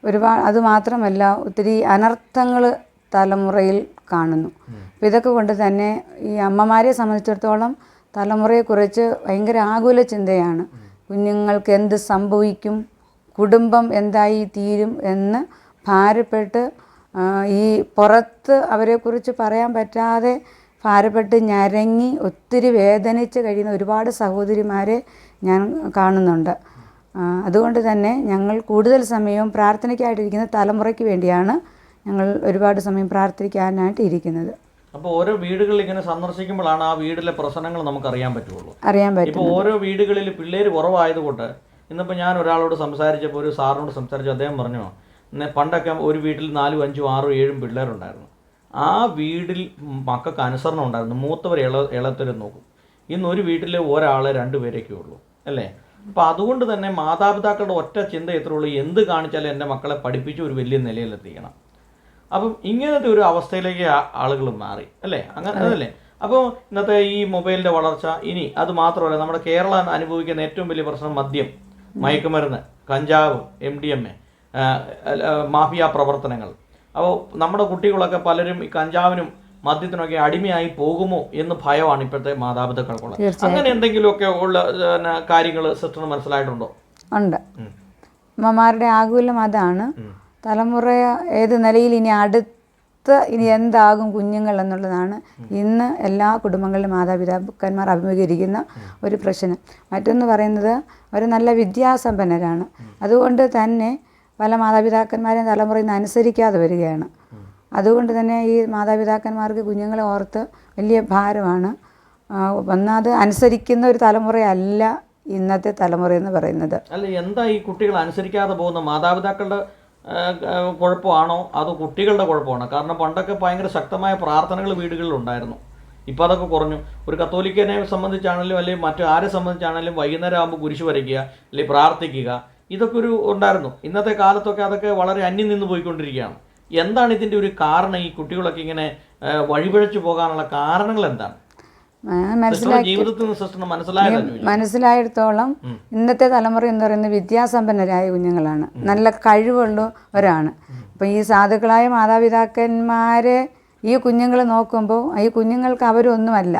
Speaker 2: ഒരുപാട് അത് മാത്രമല്ല ഒത്തിരി അനർത്ഥങ്ങൾ തലമുറയിൽ കാണുന്നു. അപ്പോൾ ഇതൊക്കെ കൊണ്ട് തന്നെ ഈ അമ്മമാരെ സംബന്ധിച്ചിടത്തോളം തലമുറയെക്കുറിച്ച് ഭയങ്കര ആകുല ചിന്തയാണ്. കുഞ്ഞുങ്ങൾക്ക് എന്ത് സംഭവിക്കും കുടുംബം എന്തായി തീരും എന്ന് ഭാരപ്പെട്ട് ഈ പുറത്ത് അവരെക്കുറിച്ച് പറയാൻ പറ്റാതെ ഭാരപ്പെട്ട് ഞരങ്ങി ഒത്തിരി വേദനിച്ച് കഴിയുന്ന ഒരുപാട് സഹോദരിമാരെ ഞാൻ കാണുന്നുണ്ട്. അതുകൊണ്ട് തന്നെ ഞങ്ങൾ കൂടുതൽ സമയവും പ്രാർത്ഥനയ്ക്കായിട്ടിരിക്കുന്ന തലമുറയ്ക്ക് വേണ്ടിയാണ് ഞങ്ങൾ ഒരുപാട് സമയം പ്രാർത്ഥിക്കാനായിട്ട് ഇരിക്കുന്നത്.
Speaker 1: അപ്പോൾ ഓരോ വീടുകളിൽ ഇങ്ങനെ സന്ദർശിക്കുമ്പോഴാണ് ആ വീടിലെ പ്രശ്നങ്ങൾ നമുക്ക് അറിയാൻ പറ്റുള്ളൂ.
Speaker 2: അറിയാൻ പറ്റും.
Speaker 1: ഇപ്പോൾ ഓരോ വീടുകളിൽ പിള്ളേർ കുറവായതുകൊണ്ട് ഇന്നിപ്പോൾ ഞാൻ ഒരാളോട് സംസാരിച്ചപ്പോൾ ഒരു സാറിനോട് സംസാരിച്ചു അദ്ദേഹം പറഞ്ഞു "ഇന്ന് പണ്ടൊക്കെ ഒരു വീട്ടിൽ നാലും അഞ്ചും ആറും ഏഴും പിള്ളേരുണ്ടായിരുന്നു. ആ വീടിൽ മക്കൾക്ക് അനുസരണം ഉണ്ടായിരുന്നു. മൂത്തവർ ഇള ഇളത്തരും നോക്കും. ഇന്ന് ഒരു വീട്ടിൽ ഒരാൾ രണ്ടുപേരൊക്കെ ഉള്ളൂ അല്ലേ? അപ്പോൾ അതുകൊണ്ട് തന്നെ മാതാപിതാക്കളുടെ ഒറ്റ ചിന്ത എത്ര ഉള്ളൂ. എന്ത് കാണിച്ചാലും എന്റെ മക്കളെ പഠിപ്പിച്ച് ഒരു വലിയ നിലയിലെത്തിക്കണം അപ്പം ഇങ്ങനത്തെ ഒരു അവസ്ഥയിലേക്ക് ആളുകൾ മാറി അല്ലേ? അങ്ങനെ അതല്ലേ? അപ്പോൾ ഇന്നത്തെ ഈ മൊബൈലിന്റെ വളർച്ച ഇനി അത് മാത്രമല്ല നമ്മുടെ കേരളം അനുഭവിക്കുന്ന ഏറ്റവും വലിയ പ്രശ്നം മദ്യം മയക്കുമരുന്ന് കഞ്ചാവ് M D M A mafia പ്രവർത്തനങ്ങൾ. അപ്പോൾ നമ്മുടെ കുട്ടികളൊക്കെ പലരും ഈ കഞ്ചാവിനും മദ്യത്തിനൊക്കെ അടിമയായി പോകുമോ എന്ന് ഭയമാണ് ഇപ്പോഴത്തെ മാതാപിതാക്കൾക്കുള്ളത് അങ്ങനെ എന്തെങ്കിലുമൊക്കെ ഉള്ള കാര്യങ്ങൾ സിസ്റ്ററിന് മനസ്സിലായിട്ടുണ്ടോ?
Speaker 2: ഉണ്ട്. അമ്മമാരുടെ ആകുലം അതാണ്. തലമുറ ഏത് നിലയിൽ ഇനി അടുത്ത ഇനി എന്താകും കുഞ്ഞുങ്ങൾ എന്നുള്ളതാണ് ഇന്ന് എല്ലാ കുടുംബങ്ങളിലും മാതാപിതാക്കന്മാർ അഭിമുഖീകരിക്കുന്ന ഒരു പ്രശ്നം. മറ്റൊന്ന് പറയുന്നത് അവർ നല്ല വിദ്യാസമ്പന്നരാണ്. അതുകൊണ്ട് തന്നെ പല മാതാപിതാക്കന്മാരെയും തലമുറയിൽ നിന്ന് അനുസരിക്കാതെ വരികയാണ്. അതുകൊണ്ട് തന്നെ ഈ മാതാപിതാക്കന്മാർക്ക് കുഞ്ഞുങ്ങളെ ഓർത്ത് വലിയ ഭാരമാണ്. ആ, ഒന്നാമത് അനുസരിക്കുന്ന ഒരു തലമുറയല്ല ഇന്നത്തെ തലമുറ എന്ന് പറയുന്നത്.
Speaker 1: അല്ല എന്താ ഈ കുട്ടികൾ അനുസരിക്കാതെ പോകുന്ന? മാതാപിതാക്കളുടെ കുഴപ്പമാണോ? അതോ കുട്ടികളുടെ കുഴപ്പമാണോ? കാരണം പണ്ടൊക്കെ ഭയങ്കര ശക്തമായ പ്രാർത്ഥനകൾ വീടുകളിൽ ഉണ്ടായിരുന്നു. ഇപ്പം അതൊക്കെ കുറഞ്ഞു. ഒരു കത്തോലിക്കനെ സംബന്ധിച്ചാണെങ്കിലും അല്ലെങ്കിൽ മറ്റു ആരെ സംബന്ധിച്ചാണെങ്കിലും വൈകുന്നേരം ആകുമ്പോൾ കുരിശ് വരയ്ക്കുക അല്ലെങ്കിൽ പ്രാർത്ഥിക്കുക ഇതൊക്കെ ഒരു ഉണ്ടായിരുന്നു. ഇന്നത്തെ കാലത്തൊക്കെ അതൊക്കെ വളരെ അന്യം നിന്ന് പോയിക്കൊണ്ടിരിക്കുകയാണ്. എന്താണ് ഇതിന്റെ ഒരു കാരണം? ഈ കുട്ടികളൊക്കെ ഇങ്ങനെ വഴിപിഴച്ചു പോകാനുള്ള കാരണങ്ങൾ എന്താണ്?
Speaker 2: മനസ്സിലായിടത്തോളം ഇന്നത്തെ തലമുറ എന്ന് പറയുന്നത് വിദ്യാസമ്പന്നരായ കുഞ്ഞുങ്ങളാണ്. നല്ല കഴിവുള്ളവരാണ് അപ്പം ഈ സാധുക്കളായ മാതാപിതാക്കന്മാരെ ഈ കുഞ്ഞുങ്ങൾ നോക്കുമ്പോൾ ഈ കുഞ്ഞുങ്ങൾക്ക് അവരൊന്നുമല്ല.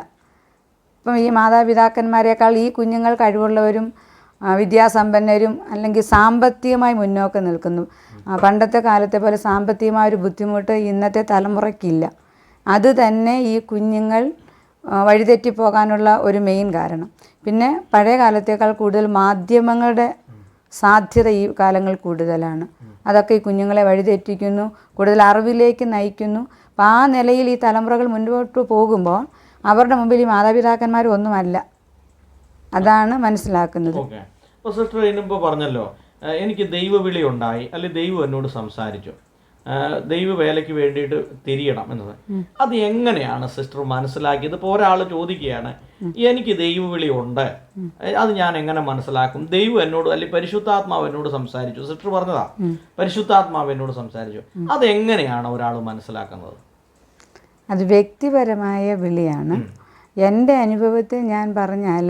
Speaker 2: ഇപ്പം ഈ മാതാപിതാക്കന്മാരെക്കാൾ ഈ കുഞ്ഞുങ്ങൾ കഴിവുള്ളവരും വിദ്യാസമ്പന്നരും അല്ലെങ്കിൽ സാമ്പത്തികമായി മുന്നോക്കം നിൽക്കുന്നു. പണ്ടത്തെ കാലത്തെ പോലെ സാമ്പത്തികമായ ഒരു ബുദ്ധിമുട്ട് ഇന്നത്തെ തലമുറയ്ക്കില്ല. അത് തന്നെ ഈ കുഞ്ഞുങ്ങൾ വഴിതെറ്റിപ്പോകാനുള്ള ഒരു മെയിൻ കാരണം. പിന്നെ പഴയ കാലത്തേക്കാൾ കൂടുതൽ മാധ്യമങ്ങളുടെ സാധ്യത ഈ കാലങ്ങൾ കൂടുതലാണ്. അതൊക്കെ ഈ കുഞ്ഞുങ്ങളെ വഴിതെറ്റിക്കുന്നു കൂടുതൽ അറിവിലേക്ക് നയിക്കുന്നു. അപ്പോൾ ആ നിലയിൽ ഈ തലമുറകൾ മുൻപോട്ട് പോകുമ്പോൾ അവരുടെ മുമ്പിൽ ഈ മാതാപിതാക്കന്മാർ ഒന്നുമല്ല. അതാണ് മനസ്സിലാക്കുന്നത്.
Speaker 1: അപ്പോൾ സിസ്റ്റർ പറഞ്ഞല്ലോ എനിക്ക് ദൈവവിളി ഉണ്ടായി അല്ലെങ്കിൽ ദൈവം എന്നോട് സംസാരിച്ചു. ദൈവ വേലയ്ക്ക് വേണ്ടിയിട്ട് തിരിയണം എന്നത്. അത് എങ്ങനെയാണ് സിസ്റ്റർ മനസ്സിലാക്കിയത്? ഇപ്പോൾ ഒരാൾ ചോദിക്കുകയാണ് എനിക്ക് ദൈവവിളി ഉണ്ട്. അത് ഞാൻ എങ്ങനെ മനസ്സിലാക്കും? ദൈവം എന്നോട് അല്ലെങ്കിൽ പരിശുദ്ധാത്മാവ് എന്നോട് സംസാരിച്ചു. സിസ്റ്റർ പറഞ്ഞതാ. പരിശുദ്ധാത്മാവ് എന്നോട് സംസാരിച്ചു. അത് എങ്ങനെയാണ് ഒരാൾ മനസ്സിലാക്കുന്നത്?
Speaker 2: അത് വ്യക്തിപരമായ വിളിയാണ്. എന്റെ അനുഭവത്തിൽ ഞാൻ പറഞ്ഞാൽ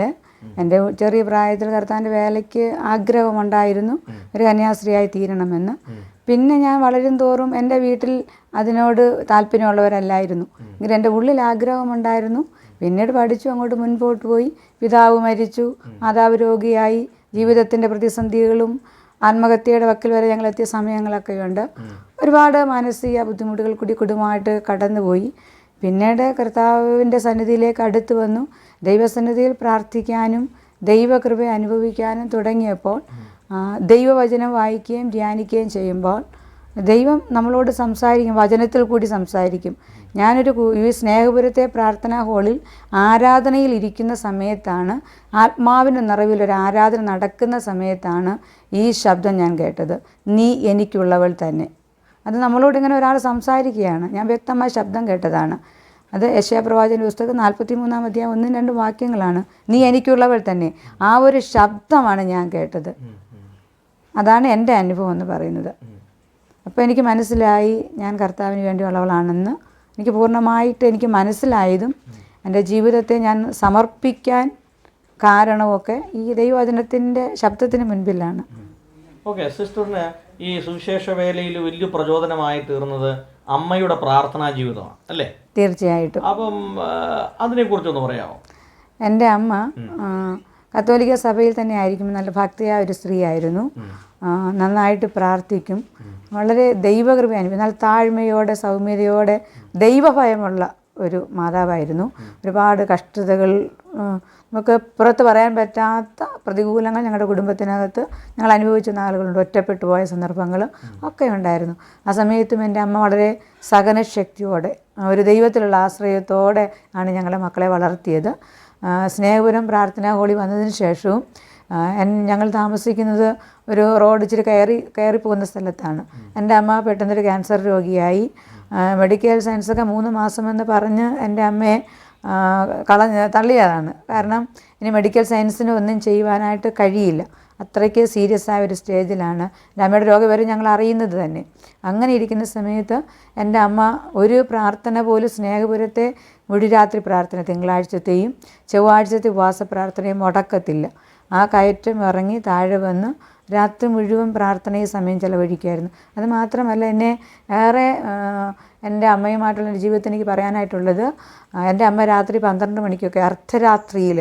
Speaker 2: എന്റെ ചെറിയ പ്രായത്തിൽ കർത്താന്റെ വേലയ്ക്ക് ആഗ്രഹമുണ്ടായിരുന്നു. ഒരു കന്യാസ്ത്രീയായി തീരണമെന്ന്. പിന്നെ ഞാൻ വളരും തോറും എന്റെ വീട്ടിൽ അതിനോട് താല്പര്യമുള്ളവരല്ലായിരുന്നു. എങ്കിലും എന്റെ ഉള്ളിൽ ആഗ്രഹമുണ്ടായിരുന്നു. പിന്നീട് പഠിച്ചു അങ്ങോട്ട് മുൻപോട്ട് പോയി. പിതാവ് മരിച്ചു. മാതാവ് രോഗിയായി. ജീവിതത്തിന്റെ പ്രതിസന്ധികളും ആത്മഹത്യയുടെ വക്കിൽ വരെ ഞങ്ങൾ എത്തിയ സമയങ്ങളൊക്കെ ഉണ്ട് ഒരുപാട് മാനസിക ബുദ്ധിമുട്ടുകൾ കൂടി കുടുംബമായിട്ട് കടന്നുപോയി. പിന്നീട് കർത്താവിന്റെ സന്നിധിയിലേക്ക് അടുത്ത് വന്നു. ദൈവസന്നിധിയിൽ പ്രാർത്ഥിക്കാനും ദൈവകൃപ അനുഭവിക്കാനും തുടങ്ങിയപ്പോൾ ദൈവവചനം വായിക്കുകയും ധ്യാനിക്കുകയും ചെയ്യുമ്പോൾ ദൈവം നമ്മളോട് സംസാരിക്കും വചനത്തിൽ കൂടി സംസാരിക്കും. ഞാനൊരു ഈ സ്നേഹപുരത്തെ പ്രാർത്ഥനാ ഹാളിൽ ആരാധനയിൽ ഇരിക്കുന്ന സമയത്താണ് ആത്മാവിന്റെ നിറവിൽ ഒരു ആരാധന നടക്കുന്ന സമയത്താണ് ഈ ശബ്ദം ഞാൻ കേട്ടത്. നീ എനിക്കുള്ളവൾ തന്നെ. അത് നമ്മളോട് ഇങ്ങനെ ഒരാൾ സംസാരിക്കുകയാണ്. ഞാൻ വ്യക്തമായ ശബ്ദം കേട്ടതാണ്. അത് യശയാപ്രവാചന പുസ്തകം നാൽപ്പത്തി മൂന്നാം അധ്യായം ഒന്നും രണ്ടും വാക്യങ്ങളാണ്. നീ എനിക്കുള്ളവൾ തന്നെ. ആ ഒരു ശബ്ദമാണ് ഞാൻ കേട്ടത്. അതാണ് എന്റെ അനുഭവം എന്ന് പറയുന്നത്. അപ്പോൾ എനിക്ക് മനസ്സിലായി ഞാൻ കർത്താവിന് വേണ്ടിയുള്ളവളാണെന്ന്. എനിക്ക് പൂർണമായിട്ട് എനിക്ക് മനസ്സിലായതും എന്റെ ജീവിതത്തെ ഞാൻ സമർപ്പിക്കാൻ കാരണമൊക്കെ ഈ ദൈവവചനത്തിന്റെ ശബ്ദത്തിന് മുൻപിലാണ്.
Speaker 1: ഓക്കെ സിസ്റ്ററിന് ഈ സുവിശേഷ വേലയിൽ വലിയ പ്രചോദനമായി തീർന്നത് അമ്മയുടെ പ്രാർത്ഥനാ ജീവിതമാണ് അല്ലേ?
Speaker 2: തീർച്ചയായിട്ടും.
Speaker 1: അപ്പം അതിനെക്കുറിച്ചൊന്ന് പറയാമോ?
Speaker 2: എന്റെ അമ്മ കത്തോലിക്ക സഭയിൽ തന്നെ ആയിരിക്കും നല്ല ഭക്തിയായ ഒരു സ്ത്രീ ആയിരുന്നു നന്നായിട്ട് പ്രാർത്ഥിക്കും. വളരെ ദൈവകൃപ അനുഭവം നല്ല താഴ്മയോടെ സൗമ്യതയോടെ ദൈവഭയമുള്ള ഒരു മാതാവായിരുന്നു. ഒരുപാട് കഷ്ടതകൾ നമുക്ക് പുറത്ത് പറയാൻ പറ്റാത്ത പ്രതികൂലങ്ങൾ ഞങ്ങളുടെ കുടുംബത്തിനകത്ത് ഞങ്ങൾ അനുഭവിച്ച നാളുകളുണ്ട് ഒറ്റപ്പെട്ടു പോയ സന്ദർഭങ്ങൾ ഒക്കെ ഉണ്ടായിരുന്നു. ആ സമയത്തും എന്റെ അമ്മ വളരെ സഹനശക്തിയോടെ ഒരു ദൈവത്തിലുള്ള ആശ്രയത്തോടെ ആണ് ഞങ്ങളെ മക്കളെ വളർത്തിയത്. സ്നേഹപുരം പ്രാർത്ഥനാ ഹോളി വന്നതിന് ശേഷവും ഞങ്ങൾ താമസിക്കുന്നത് ഒരു റോഡ് ഇച്ചിരി കയറി കയറി പോകുന്ന സ്ഥലത്താണ്. എന്റെ അമ്മ പെട്ടെന്നൊരു ക്യാൻസർ രോഗിയായി. മെഡിക്കൽ സയൻസൊക്കെ മൂന്ന് മാസമെന്ന് പറഞ്ഞ് എന്റെ അമ്മയെ കളഞ്ഞ് തള്ളിയതാണ്. കാരണം ഇനി മെഡിക്കൽ സയൻസിന് ഒന്നും ചെയ്യുവാനായിട്ട് കഴിയില്ല. അത്രയ്ക്ക് സീരിയസ് ആയ ഒരു സ്റ്റേജിലാണ് എന്റെ അമ്മയുടെ രോഗം വരെ ഞങ്ങൾ അറിയുന്നത് തന്നെ. അങ്ങനെ ഇരിക്കുന്ന സമയത്ത് എന്റെ അമ്മ ഒരു പ്രാർത്ഥന പോലും സ്നേഹപുരത്തെ മുടിരാത്രി പ്രാർത്ഥന തിങ്കളാഴ്ചത്തെയും ചൊവ്വാഴ്ചത്തെ ഉപവാസ പ്രാർത്ഥനയും മുടക്കത്തില്ല. ആ കയറ്റം ഇറങ്ങി താഴെ വന്ന് രാത്രി മുഴുവൻ പ്രാർത്ഥനയും സമയം ചെലവഴിക്കുമായിരുന്നു. അത് മാത്രമല്ല എന്നെ ഏറെ എന്റെ അമ്മയുമായിട്ടുള്ള എന്റെ ജീവിതത്തിൽ എനിക്ക് പറയാനായിട്ടുള്ളത് എന്റെ അമ്മ രാത്രി പന്ത്രണ്ട് മണിക്കൊക്കെ അർദ്ധരാത്രിയിൽ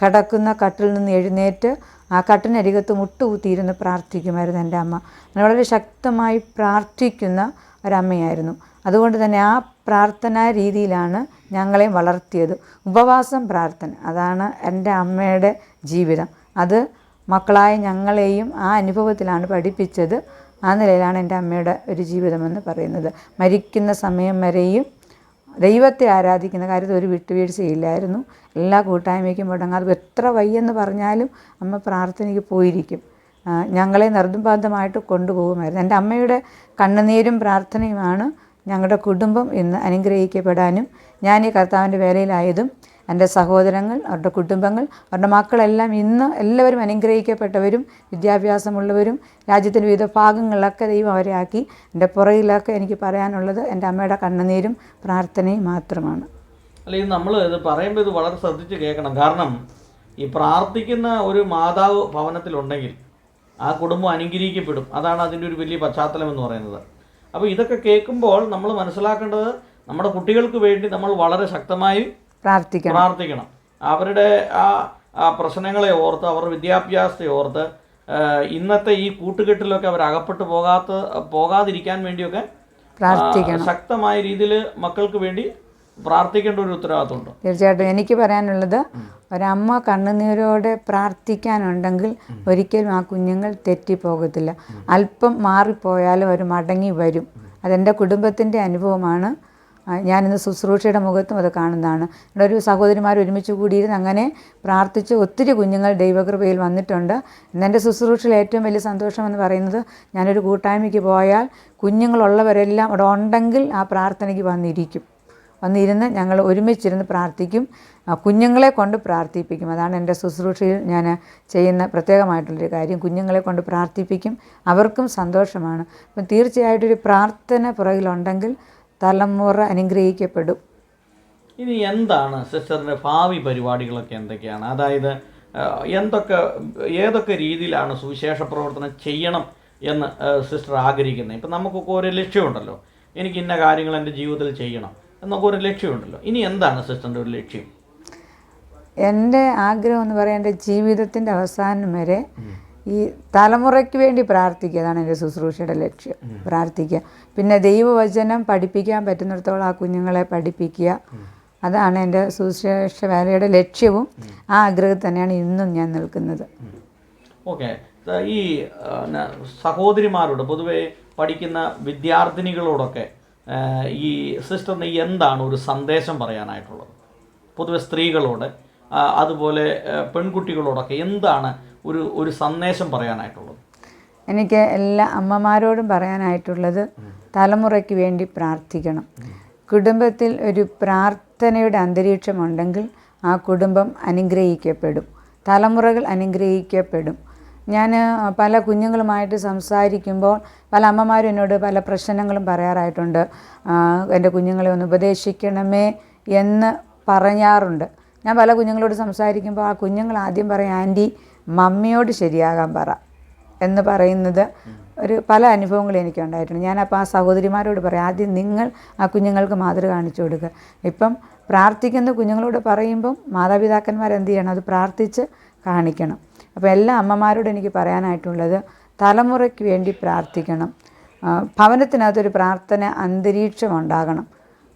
Speaker 2: കിടക്കുന്ന കട്ടിൽ നിന്ന് എഴുന്നേറ്റ് ആ കട്ടിനരികത്ത് മുട്ടുകുത്തിയിരുന്ന് പ്രാർത്ഥിക്കുമായിരുന്നു എന്റെ അമ്മ. അങ്ങനെ വളരെ ശക്തമായി പ്രാർത്ഥിക്കുന്ന ഒരമ്മയായിരുന്നു. അതുകൊണ്ട് തന്നെ ആ പ്രാർത്ഥനാ രീതിയിലാണ് ഞങ്ങളെയും വളർത്തിയത്. ഉപവാസം പ്രാർത്ഥന അതാണ് എന്റെ അമ്മയുടെ ജീവിതം. അത് മക്കളായ ഞങ്ങളെയും ആ അനുഭവത്തിലാണ് പഠിപ്പിച്ചത്. ആ നിലയിലാണ് എന്റെ അമ്മയുടെ ഒരു ജീവിതമെന്ന് പറയുന്നത്. മരിക്കുന്ന സമയം വരെയും ദൈവത്തെ ആരാധിക്കുന്ന കാര്യത്തിൽ ഒരു വിട്ടുവീഴ്ചയില്ലായിരുന്നു. എല്ലാ കൂട്ടായ്മയ്ക്കും മുടങ്ങാതെ എത്ര വയ്യെന്ന് പറഞ്ഞാലും അമ്മ പ്രാർത്ഥനയ്ക്ക് പോയിരിക്കും. ഞങ്ങളെ നിർബന്ധമായിട്ട് കൊണ്ടുപോകുമായിരുന്നു. എന്റെ അമ്മയുടെ കണ്ണുനീരും പ്രാർത്ഥനയുമാണ് ഞങ്ങളുടെ കുടുംബം ഇന്ന് അനുഗ്രഹിക്കപ്പെടാനും ഞാൻ ഈ കർത്താവിന്റെ വേലയിലായതും എന്റെ സഹോദരങ്ങൾ അവരുടെ കുടുംബങ്ങൾ അവരുടെ മക്കളെല്ലാം ഇന്ന് എല്ലാവരും അനുഗ്രഹിക്കപ്പെട്ടവരും വിദ്യാഭ്യാസമുള്ളവരും രാജ്യത്തിന്റെ വിവിധ ഭാഗങ്ങളിലൊക്കെ ദൈവം അവരെ ആക്കി. എന്റെ പുറകിലൊക്കെ എനിക്ക് പറയാനുള്ളത് എന്റെ അമ്മയുടെ കണ്ണുനീരും പ്രാർത്ഥനയും മാത്രമാണ്.
Speaker 1: അല്ല ഇത് നമ്മൾ ഇത് പറയുമ്പോൾ ഇത് വളരെ ശ്രദ്ധിച്ച് കേൾക്കണം. കാരണം ഈ പ്രാർത്ഥിക്കുന്ന ഒരു മാതാവ് ഭവനത്തിലുണ്ടെങ്കിൽ ആ കുടുംബം അനുഗ്രഹിക്കപ്പെടും. അതാണ് അതിന്റെ ഒരു വലിയ പശ്ചാത്തലം എന്ന് പറയുന്നത്. അപ്പോൾ ഇതൊക്കെ കേൾക്കുമ്പോൾ നമ്മൾ മനസ്സിലാക്കേണ്ടത് നമ്മുടെ കുട്ടികൾക്ക് വേണ്ടി നമ്മൾ വളരെ ശക്തമായി
Speaker 2: പ്രാർത്ഥിക്കണം.
Speaker 1: പ്രാർത്ഥിക്കണം. അവരുടെ ആ പ്രശ്നങ്ങളെ ഓർത്ത് അവരുടെ വിദ്യാഭ്യാസത്തെ ഓർത്ത് ഇന്നത്തെ ഈ കൂട്ടുകെട്ടിലൊക്കെ അവർ അകപ്പെട്ടു പോകാത്ത പോകാതിരിക്കാൻ വേണ്ടിയൊക്കെ
Speaker 2: പ്രാർത്ഥിക്കണം.
Speaker 1: ശക്തമായ രീതിയിൽ മക്കൾക്ക് വേണ്ടി പ്രാർത്ഥിക്കേണ്ട ഒരു ഉത്തരവാദിത്തമുണ്ട്
Speaker 2: തീർച്ചയായിട്ടും എനിക്ക് പറയാനുള്ളത് ഒരമ്മ കണ്ണുനീരോടെ പ്രാർത്ഥിക്കാനുണ്ടെങ്കിൽ ഒരിക്കലും ആ കുഞ്ഞുങ്ങൾ തെറ്റിപ്പോകത്തില്ല. അല്പം മാറിപ്പോയാലും അവർ മടങ്ങി വരും. അതെന്റെ കുടുംബത്തിന്റെ അനുഭവമാണ്. ഞാനിന്ന് ശുശ്രൂഷയുടെ മുഖത്തും അത് കാണുന്നതാണ്. ഇവിടെ ഒരു സഹോദരിമാർ ഒരുമിച്ച് കൂടിയിരുന്ന് അങ്ങനെ പ്രാർത്ഥിച്ച് ഒത്തിരി കുഞ്ഞുങ്ങൾ ദൈവകൃപയിൽ വന്നിട്ടുണ്ട്. ഇന്നെന്റെ ശുശ്രൂഷയിൽ ഏറ്റവും വലിയ സന്തോഷം എന്ന് പറയുന്നത് ഞാനൊരു കൂട്ടായ്മയ്ക്ക് പോയാൽ കുഞ്ഞുങ്ങളുള്ളവരെല്ലാം അവിടെ ഉണ്ടെങ്കിൽ ആ പ്രാർത്ഥനയ്ക്ക് വന്നിരിക്കും. വന്നിരുന്ന് ഞങ്ങൾ ഒരുമിച്ചിരുന്ന് പ്രാർത്ഥിക്കും. കുഞ്ഞുങ്ങളെ കൊണ്ട് പ്രാർത്ഥിപ്പിക്കും. അതാണ് എന്റെ ശുശ്രൂഷയിൽ ഞാൻ ചെയ്യുന്ന പ്രത്യേകമായിട്ടുള്ളൊരു കാര്യം. കുഞ്ഞുങ്ങളെ കൊണ്ട് പ്രാർത്ഥിപ്പിക്കും. അവർക്കും സന്തോഷമാണ്. അപ്പം തീർച്ചയായിട്ടും ഒരു പ്രാർത്ഥന പുറകിലുണ്ടെങ്കിൽ തലമുറ അനുഗ്രഹിക്കപ്പെടും.
Speaker 1: ഇനി എന്താണ് സിസ്റ്ററിന്റെ ഭാവി പരിപാടികളൊക്കെ എന്തൊക്കെയാണ്? അതായത് എന്തൊക്കെ ഏതൊക്കെ രീതിയിലാണ് സുവിശേഷ പ്രവർത്തനം ചെയ്യണം എന്ന് സിസ്റ്റർ ആഗ്രഹിക്കുന്നത്? ഇപ്പം നമുക്കൊക്കെ ഒരു ലക്ഷ്യമുണ്ടല്ലോ. എനിക്ക് ഇന്ന കാര്യങ്ങൾ എന്റെ ജീവിതത്തിൽ ചെയ്യണം എന്നൊക്കെ ഒരു ലക്ഷ്യമുണ്ടല്ലോ. ഇനി എന്താണ് സിസ്റ്ററിന്റെ ഒരു ലക്ഷ്യം?
Speaker 2: എന്റെ ആഗ്രഹം എന്ന് പറയാൻ എന്റെ ജീവിതത്തിന്റെ അവസാനം വരെ ഈ തലമുറയ്ക്ക് വേണ്ടി പ്രാർത്ഥിക്കുക അതാണ് എന്റെ ശുശ്രൂഷയുടെ ലക്ഷ്യം. പ്രാർത്ഥിക്കുക. പിന്നെ ദൈവവചനം പഠിപ്പിക്കാൻ പറ്റുന്നിടത്തോളം ആ കുഞ്ഞുങ്ങളെ പഠിപ്പിക്കുക. അതാണ് എന്റെ സുശേഷ വേലയുടെ ലക്ഷ്യവും. ആ ആഗ്രഹം തന്നെയാണ് ഇന്നും ഞാൻ നിൽക്കുന്നത്.
Speaker 1: ഓക്കെ. ഈ സഹോദരിമാരോട് പൊതുവെ പഠിക്കുന്ന വിദ്യാർത്ഥിനികളോടൊക്കെ ഈ സിസ്റ്ററിന് എന്താണ് ഒരു സന്ദേശം പറയാനായിട്ടുള്ളത്? പൊതുവെ സ്ത്രീകളോട് അതുപോലെ പെൺകുട്ടികളോടൊക്കെ എന്താണ് ഒരു ഒരു സന്ദേശം പറയാനായിട്ടുള്ളത്?
Speaker 2: എനിക്ക് എല്ലാ അമ്മമാരോടും പറയാനായിട്ടുള്ളത് തലമുറയ്ക്ക് വേണ്ടി പ്രാർത്ഥിക്കണം. കുടുംബത്തിൽ ഒരു പ്രാർത്ഥനയുടെ അന്തരീക്ഷമുണ്ടെങ്കിൽ ആ കുടുംബം അനുഗ്രഹിക്കപ്പെടും. തലമുറകൾ അനുഗ്രഹിക്കപ്പെടും. ഞാൻ പല കുഞ്ഞുങ്ങളുമായിട്ട് സംസാരിക്കുമ്പോൾ പല അമ്മമാരും എന്നോട് പല പ്രശ്നങ്ങളും പറയാറായിട്ടുണ്ട്. എന്റെ കുഞ്ഞുങ്ങളെ ഒന്ന് ഉപദേശിക്കണമേ എന്ന് പറയാറുണ്ട്. ഞാൻ പല കുഞ്ഞുങ്ങളോട് സംസാരിക്കുമ്പോൾ ആ കുഞ്ഞുങ്ങൾ ആദ്യം പറയും ആന്റി മമ്മിയോട് ശരിയാകാൻ പറ എന്ന് പറയുന്നത് ഒരു പല അനുഭവങ്ങളും എനിക്ക് ഉണ്ടായിട്ടുണ്ട് ഞാനപ്പോൾ ആ സഹോദരിമാരോട് പറയാം ആദ്യം നിങ്ങൾ ആ കുഞ്ഞുങ്ങൾക്ക് മാതൃക കാണിച്ചു കൊടുക്കുക ഇപ്പം പ്രാർത്ഥിക്കുന്ന കുഞ്ഞുങ്ങളോട് പറയുമ്പം മാതാപിതാക്കന്മാർ എന്ത് ചെയ്യണം? അത് പ്രാർത്ഥിച്ച് കാണിക്കണം. അപ്പോൾ എല്ലാ അമ്മമാരോടും എനിക്ക് പറയാനായിട്ടുള്ളത് തലമുറയ്ക്ക് വേണ്ടി പ്രാർത്ഥിക്കണം. ഭവനത്തിനകത്തൊരു പ്രാർത്ഥന അന്തരീക്ഷം ഉണ്ടാകണം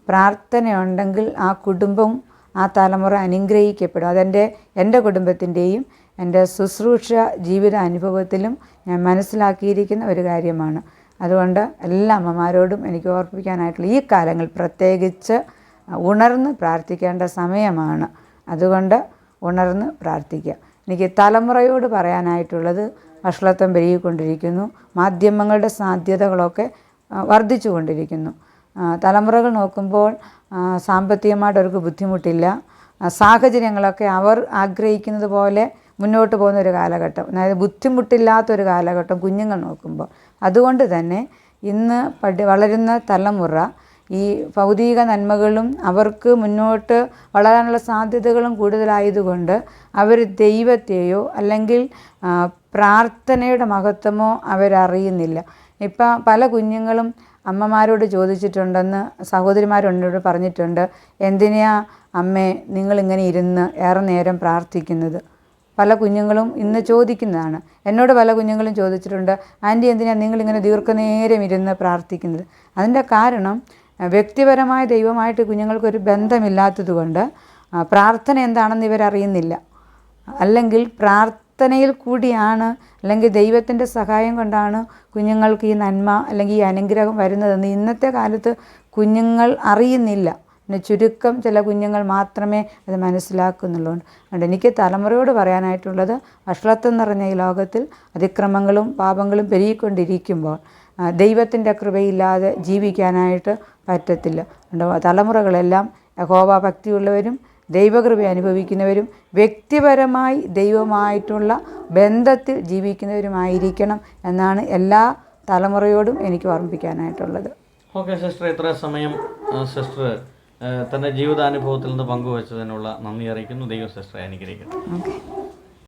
Speaker 2: പ്രാർത്ഥനയുണ്ടെങ്കിൽ ആ കുടുംബവും ആ തലമുറ അനുഗ്രഹിക്കപ്പെടും. അതെന്റെ എന്റെ കുടുംബത്തിന്റെയും എന്റെ ശുശ്രൂഷ ജീവിത അനുഭവത്തിലും ഞാൻ മനസ്സിലാക്കിയിരിക്കുന്ന ഒരു കാര്യമാണ്. അതുകൊണ്ട് എല്ലാ അമ്മമാരോടും എനിക്ക് ഓർപ്പിക്കാനായിട്ടുള്ള ഈ കാലങ്ങൾ പ്രത്യേകിച്ച് ഉണർന്ന് പ്രാർത്ഥിക്കേണ്ട സമയമാണ്. അതുകൊണ്ട് ഉണർന്ന് പ്രാർത്ഥിക്കുക. എനിക്ക് തലമുറയോട് പറയാനായിട്ടുള്ളത് വഷളത്വം പെരുകിക്കൊണ്ടിരിക്കുന്നു. മാധ്യമങ്ങളുടെ സാധ്യതകളൊക്കെ വർദ്ധിച്ചു കൊണ്ടിരിക്കുന്നു തലമുറകൾ നോക്കുമ്പോൾ സാമ്പത്തികമായിട്ട് അവർക്ക് ബുദ്ധിമുട്ടില്ല. സാഹചര്യങ്ങളൊക്കെ അവർ ആഗ്രഹിക്കുന്നത് പോലെ മുന്നോട്ട് പോകുന്ന ഒരു കാലഘട്ടം അതായത് ബുദ്ധിമുട്ടില്ലാത്തൊരു കാലഘട്ടം കുഞ്ഞുങ്ങൾ നോക്കുമ്പോൾ. അതുകൊണ്ട് തന്നെ ഇന്ന് പഠി വളരുന്ന തലമുറ ഈ ഭൗതിക നന്മകളും അവർക്ക് മുന്നോട്ട് വളരാനുള്ള സാധ്യതകളും കൂടുതലായതുകൊണ്ട് അവർ ദൈവത്തെയോ അല്ലെങ്കിൽ പ്രാർത്ഥനയുടെ മഹത്വമോ അവരറിയുന്നില്ല. ഇപ്പം പല കുഞ്ഞുങ്ങളും അമ്മമാരോട് ചോദിച്ചിട്ടുണ്ടെന്ന് സഹോദരിമാരോട് പറഞ്ഞിട്ടുണ്ട് എന്തിനാ അമ്മേ നിങ്ങളിങ്ങനെ ഇരുന്ന് ഏറെ നേരം പ്രാർത്ഥിക്കുന്നത്? പല കുഞ്ഞുങ്ങളും ഇന്ന് ചോദിക്കുന്നതാണ്. എന്നോട് പല കുഞ്ഞുങ്ങളും ചോദിച്ചിട്ടുണ്ട് ആന്റി എന്തിനാണ് നിങ്ങളിങ്ങനെ ദീർഘനേരം ഇരുന്ന് പ്രാർത്ഥിക്കുന്നത്? അതിന്റെ കാരണം വ്യക്തിപരമായ ദൈവമായിട്ട് കുഞ്ഞുങ്ങൾക്കൊരു ബന്ധമില്ലാത്തതുകൊണ്ട് കൊണ്ട് പ്രാർത്ഥന എന്താണെന്ന് ഇവരറിയുന്നില്ല. അല്ലെങ്കിൽ പ്രാർത്ഥനയിൽ കൂടിയാണ് അല്ലെങ്കിൽ ദൈവത്തിന്റെ സഹായം കൊണ്ടാണ് കുഞ്ഞുങ്ങൾക്ക് ഈ നന്മ അല്ലെങ്കിൽ ഈ അനുഗ്രഹം വരുന്നതെന്ന് ഇന്നത്തെ കാലത്ത് കുഞ്ഞുങ്ങൾ അറിയുന്നില്ല. പിന്നെ ചുരുക്കം ചില കുഞ്ഞുങ്ങൾ മാത്രമേ അത് മനസ്സിലാക്കുന്നുള്ളൂ അതുകൊണ്ട് എനിക്ക് തലമുറയോട് പറയാനായിട്ടുള്ളത് വഷളത്വം നിറഞ്ഞ ഈ ലോകത്തിൽ അതിക്രമങ്ങളും പാപങ്ങളും പെരുകിക്കൊണ്ടിരിക്കുമ്പോൾ ദൈവത്തിന്റെ കൃപയില്ലാതെ ജീവിക്കാനായിട്ട് പറ്റത്തില്ല. തലമുറകളെല്ലാം യഹോവ ഭക്തിയുള്ളവരും ദൈവകൃപ അനുഭവിക്കുന്നവരും വ്യക്തിപരമായി ദൈവമായിട്ടുള്ള ബന്ധത്തിൽ ജീവിക്കുന്നവരുമായിരിക്കണം എന്നാണ് എല്ലാ തലമുറയോടും എനിക്ക് ഓർമ്മിപ്പിക്കാനായിട്ടുള്ളത്.
Speaker 1: ഓക്കെ സിസ്റ്റർ ഇത്ര സമയം സിസ്റ്റർ തന്റെ ജീവിതാനുഭവത്തിൽ നിന്ന് പങ്കുവച്ചതിനുള്ള നന്ദി അറിയിക്കുന്നു. ദൈവം സിസ്റ്ററെ അനുഗ്രഹിക്കുന്നു